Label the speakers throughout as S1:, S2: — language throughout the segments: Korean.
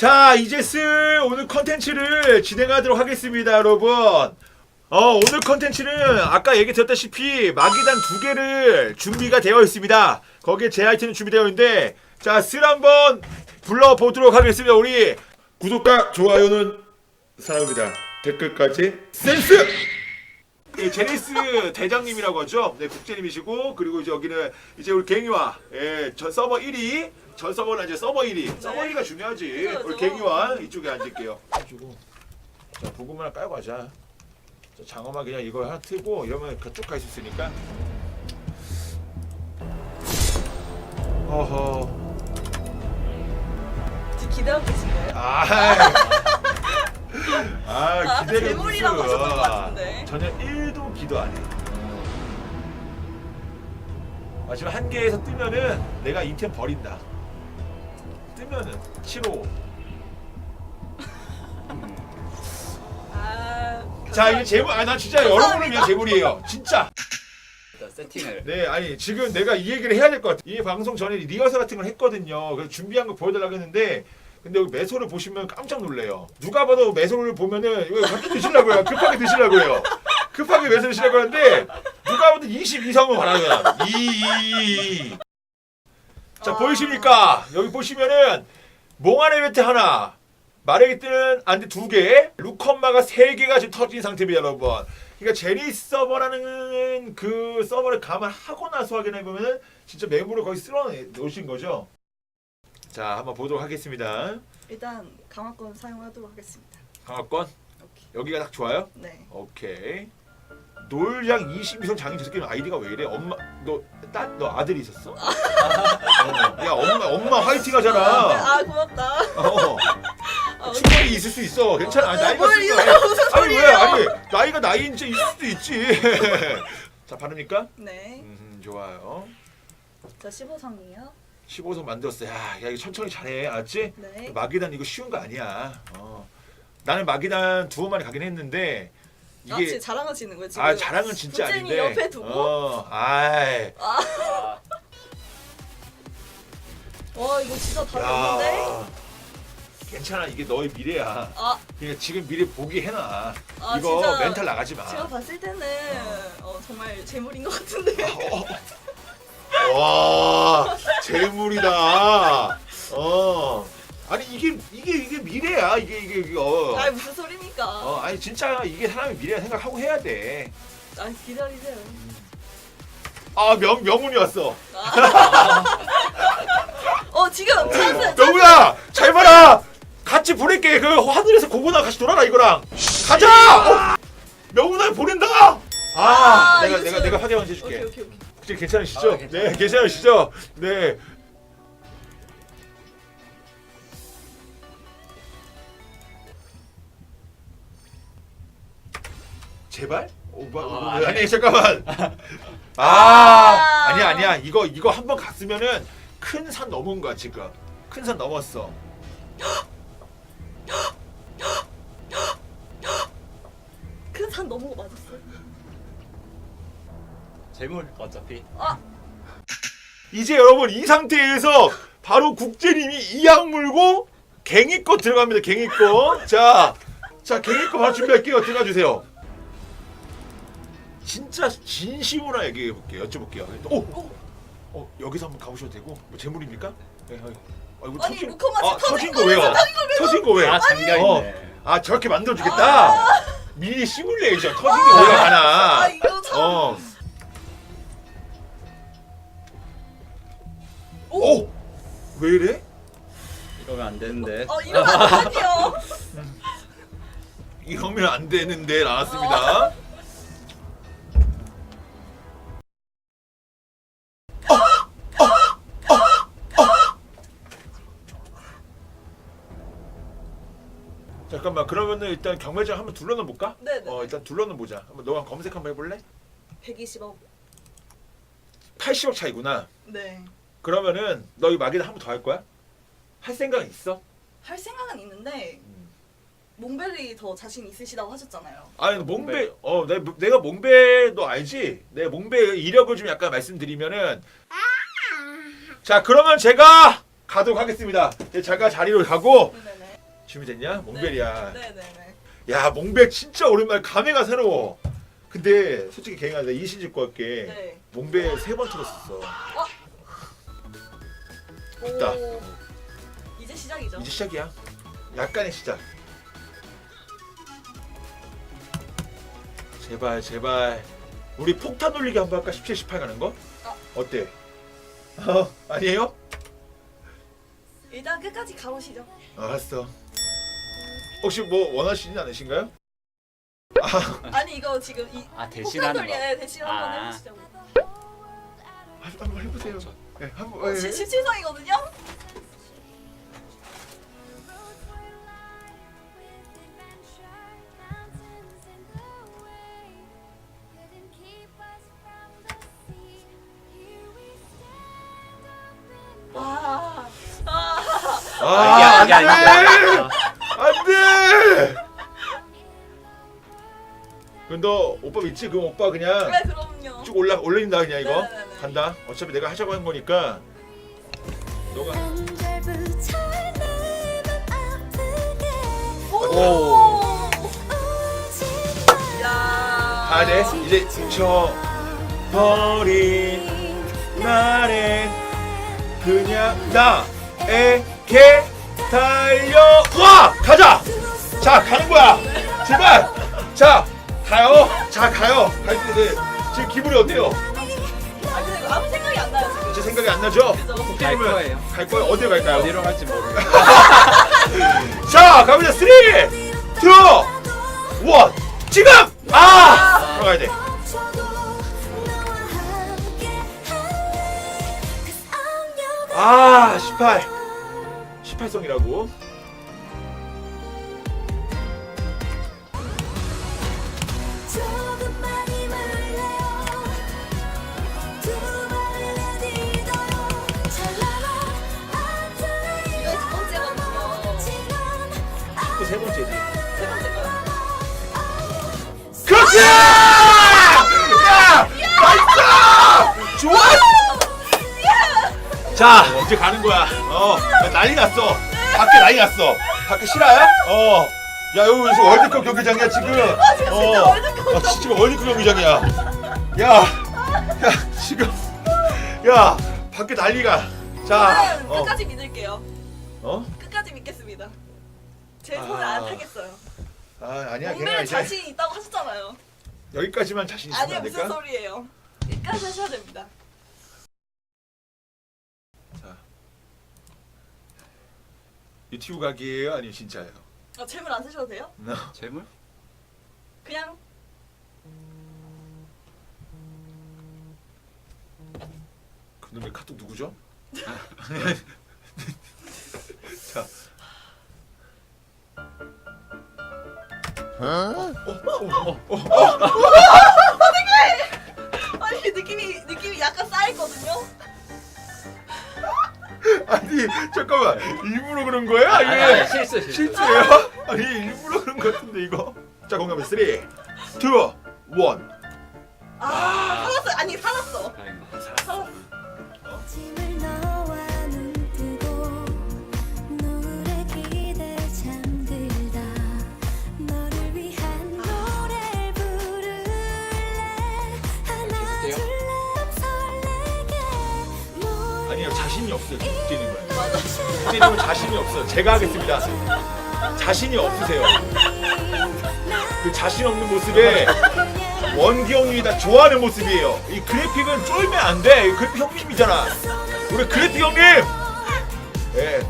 S1: 자, 이제 슬 오늘 컨텐츠를 진행하도록 하겠습니다, 여러분. 어, 오늘 컨텐츠는 아까 얘기 드렸다시피 마기단 두 개를 준비가 되어 있습니다. 거기에 제 아이템이 준비되어 있는데, 자, 슬 한번 불러보도록 하겠습니다. 우리 구독과 좋아요는 사랑입니다. 댓글까지 센스! 예, 제니스 대장님이라고 하죠. 네, 국제님이시고 그리고 이제 여기는 이제 우리 갱이와 예, 전 서버 1위, 전 서버는 이제 서버 1위. 서버 1위가 중요하지.
S2: 그죠,
S1: 우리
S2: 그죠.
S1: 갱이와 이쪽에 앉을게요. 해주고 자 하나 깔고 가자. 자, 장어만 그냥 이거 하나 틀고 이러면 쭉가 있었으니까. 어허.
S2: 지금 기대하고 계신 거예요?
S1: 아, 아
S2: 아까
S1: 기대가
S2: 재물이라고
S1: 무슨.
S2: 하셨던 것 같은데.
S1: 전혀 1도 기도 안 해. 마지막 한 개에서 뜨면은 내가 이템 버린다. 뜨면은 7호.
S2: 아.
S1: 자 이게 재물, 아 나 진짜 여러분을 위한 재물이에요. 진짜.
S3: 일단 세팅을
S1: 네, 아니 지금 내가 이 얘기를 해야 될 것 같아. 이 방송 전에 리허설 같은 걸 했거든요. 그래서 준비한 거 보여달라고 했는데. 근데 여기 매소를 보시면 깜짝 놀래요. 누가 봐도 매소를 보면은 이거 갑자기 드시려고요. 급하게 드시려고요. 급하게 매소 드시려고 하는데 누가 봐도 20 이상은 바라요. 2. 자
S2: 아.
S1: 보이십니까? 여기 보시면은 몽환의 베트 하나, 마레기 뜨는 안대 두 개, 루컨마가 세 개가 지금 터진 상태입니다, 여러분. 그러니까 제리 서버라는 그 서버를 감안하고 나서 확인해 보면은 진짜 매물을 거의 쓸어 놓으신 거죠. 자, 한번 보도록 하겠습니다.
S2: 일단 강화권 사용하도록 하겠습니다.
S1: 강화권
S2: 오케이.
S1: 여기가 딱 좋아요.
S2: 네.
S1: 오케이. 놀장 22성 장인 저 새끼는 아이디가 왜 이래? 엄마 너딸너 아들이 있었어? 어. 야 엄마 엄마 화이팅 하잖아.
S2: 아 고맙다.
S1: 어.
S2: 아,
S1: 충분히 있을 수 있어. 괜찮아. 아니,
S2: 어,
S1: 나이가
S2: 뭘. 이거 무슨
S1: 아니 왜?
S2: 소리예요?
S1: 아니 나이가 나이인 지 있을 수도 있지. 자 바르니까?
S2: 네.
S1: 음 좋아요.
S2: 자 15성이요.
S1: 15성 만들었어. 야, 야 이거 천천히 잘해. 알았지?
S2: 네.
S1: 마기단 이거 쉬운 거 아니야. 어. 나는 마기단 두 번만에 가긴 했는데
S2: 아
S1: 이게
S2: 지금 자랑하시는 거예요 지금?
S1: 아 자랑은 진짜 아닌데.
S2: 옆에 두고.
S1: 어, 아이.
S3: 아,
S2: 와 이거 진짜 다른데?
S1: 야. 괜찮아. 이게 너의 미래야.
S2: 아,
S1: 그냥 지금 미래 보기 해놔.
S2: 아
S1: 이거
S2: 진짜
S1: 멘탈 나가지 마.
S2: 제가 봤을 때는 어, 정말 재물인 것 같은데.
S1: 와 재물이다. 어 아니 이게 이게 이게 미래야 이게 이게 이게 어.
S2: 아 무슨 소리입니까?
S1: 어 아니 진짜 이게 사람의 미래 생각하고 해야 돼.
S2: 아 기다리세요.
S1: 아 명 명운이 왔어.
S2: 어 지금 찬스.
S1: 명운아 잘 봐라. 같이 보낼게 그 하늘에서 고고나 같이 돌아라 이거랑 가자. 어, 명운아 보낸다. 아,
S2: 아,
S1: 내가
S2: 이거
S1: 내가
S2: 좀-
S1: 내가
S2: 오케이
S1: 해줄게.
S2: 오케이 오케이.
S1: 혹 시 괜찮으시죠?
S3: 아, 괜찮아요.
S1: 네 괜찮으시죠? 네. 제발? 오, 뭐, 뭐,
S3: 아,
S1: 아니,
S3: 아니.
S1: 잠깐만. 아,
S2: 아.
S1: 아니야 아니야 이거 이거 한 번 갔으면은 큰 산 넘은 거야 지금. 큰 산 넘었어.
S2: 큰 산 넘은 거 맞았어요?
S3: 재물 어차피
S1: 이제 여러분 이 상태에서 바로 국제님이 이악 물고 갱이 거 들어갑니다. 갱이 거. 자, 자 갱이 거 바로 준비할게요. 들어가 주세요. 진짜 진심으로 얘기해 볼게요. 여쭤볼게요. 오, 어 여기서 한번 가보셔도 되고 뭐 재물입니까? 네, 네. 아, 이거
S2: 아니,
S1: 터진-
S2: 무커마치
S1: 아,
S2: 터진
S1: 거거 왜요? 터진 거 왜요?
S3: 아 잠겨 있네.
S1: 아 저렇게 만들어 주겠다. 미니 시뮬레이션 터진 게왜 하나?
S2: 아 이거 참.
S1: 어. 오! 왜 이래?
S3: 이러면 안 되는데.
S2: 어 이러면 안 되요.
S1: 이러면 안 되는데 나왔습니다. 잠깐만 그러면은 일단 경매장 한번 둘러는 볼까?
S2: 네네.
S1: 어 일단 둘러는 보자. 한번 너가 검색 한번 해볼래?
S2: 120억.
S1: 80억 차이구나.
S2: 네.
S1: 그러면은 너 이 마기다 한 번 더 할 거야? 할 생각 있어?
S2: 할 생각은 있는데 몽벨이 더 자신 있으시다고 하셨잖아요.
S1: 아니 몽베 어 내, 내가 몽베 너 알지? 내 몽베 이력을 좀 약간 말씀드리면은 자 그러면 제가 가도록 하겠습니다. 네, 제가 자리로 가고
S2: 네네네.
S1: 준비됐냐? 몽벨이야.
S2: 네네네.
S1: 야 몽벨 진짜 오랜만에 감회가 새로워. 근데 솔직히 개인아 내가 이신 짓고 할게.
S2: 네.
S1: 몽벨 세번 틀었었어. 있다.
S2: 오. 이제 시작이죠.
S1: 이제 시작이야. 약간의 시작. 제발 제발 우리 폭탄 돌리기 한번 할까? 17, 18 가는 거?
S2: 어.
S1: 어때? 어 아니에요?
S2: 일단 끝까지 가보시죠.
S1: 알았어. 혹시 뭐 원하시진 않으신가요?
S2: 아니 이거 지금 이
S3: 아
S2: 폭탄
S3: 대신하는 거.
S2: 돌리에 대신 한번
S3: 아.
S2: 해보시죠.
S1: 한- 한번 해보세요. 네, 한번.
S2: 어,
S1: 예.
S2: 17성이거든요? 와. 아.
S1: 아,
S3: 이게 이게
S1: 안 돼!
S3: 아니야.
S1: 안 돼! 그럼 너 오빠 믿지? 그럼 오빠 그냥
S2: 네, 그럼요.
S1: 쭉 올라 올린다 그냥 이거
S2: 네네네네.
S1: 간다. 어차피 내가 하자고 한 거니까 너가
S2: 오. 야.
S1: 가야 돼. 이제 저 버린 날엔 그냥 나에게 달려와 가자. 자 가는 거야. 제발. 자 가요. 자 가요. 갈때 지금 기분이 어때요?
S2: 아 아무 생각이 안 나요 지금.
S1: 제 생각이 안 나죠?
S2: 그죠?
S3: 갈 거예요.
S1: 갈 거예요. 어디로 갈까요?
S3: 어디로 갈지 모르겠어.
S1: 자 갑니다. 3, 2, 1 지금 아 들어가야 돼. 아 18. 18성이라고. 세 번째지.
S2: 세 번째 거요.
S1: 그렇지! 야! 나이스! 좋아! 자, 이제 가는 거야. 어, 난리 났어. 밖에 난리 났어. 밖에 실화야? 어. 야, 여기 무슨 월드컵 경기장이야, 지금.
S2: 진짜
S1: 어.
S2: 월드컵
S1: 아, 진짜 월드컵 경기장이야. 야, 야, 지금. 야, 밖에 난리가. 자, 어.
S2: 끝까지 믿을게요.
S1: 어?
S2: 끝까지 믿겠습니다. 제
S1: 아.
S2: 손을 안 타겠어요.
S1: 아, 아니야, 걔가
S2: 몸매에
S1: 이제
S2: 자신 있다고 하셨잖아요.
S1: 여기까지만 자신 있으면
S2: 아니요
S1: 안
S2: 무슨
S1: 될까?
S2: 소리예요. 끝까지 하셔야 됩니다.
S1: 유튜브 각이에요? 아니면 진짜예요?
S2: 아, 재물 안 쓰셔도 돼요?
S3: 재물?
S2: 그냥
S1: 그놈의 카톡 누구죠? 자.
S2: 아니 느낌이 느낌이 약간 쌓였거든요.
S1: 아니 잠깐만 일부러 그런 거야?
S3: 아니, 실수 실수.
S1: 실수예요? 아니 일부러 그런 거 같은데 이거. 자 공감해 3, 2, 1.
S2: 아 살았어. 아니 살았어. 살았어.
S1: 없어요. 뛰는 건 자신이 없어요. 제가 하겠습니다. 자신이 없으세요. 그 자신 없는 모습에 원기 형님이 다 좋아하는 모습이에요. 이 그래픽은 쫄면 안 돼. 이 그래픽 형님이잖아. 우리 그래픽 형님. 예.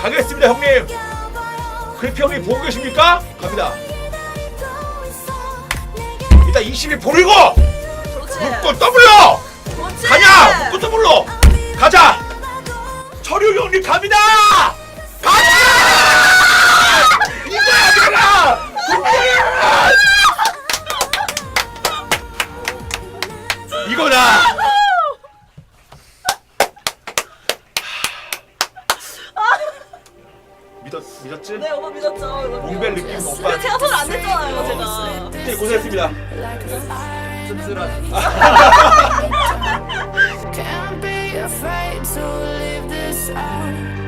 S1: 가겠습니다 형님. 그래픽 형님 보고 계십니까? 갑니다. 일단 20일 보리고
S2: 그렇지.
S1: 묶고 더블로
S2: 그렇지.
S1: 가냐 묶고 더블로 가자. 철유 형님 갑니다. 가자. 이거야 내가. 이거다. 믿었 믿었지?
S2: 네 오빠 믿었죠.
S1: 몽벨 느낌
S2: 근데
S1: 오빠.
S2: 제가 손을 안 댔잖아요 제가.
S1: 네, 고생했습니다.
S3: 씁쓸하지.
S4: Can't be afraid to leave this out.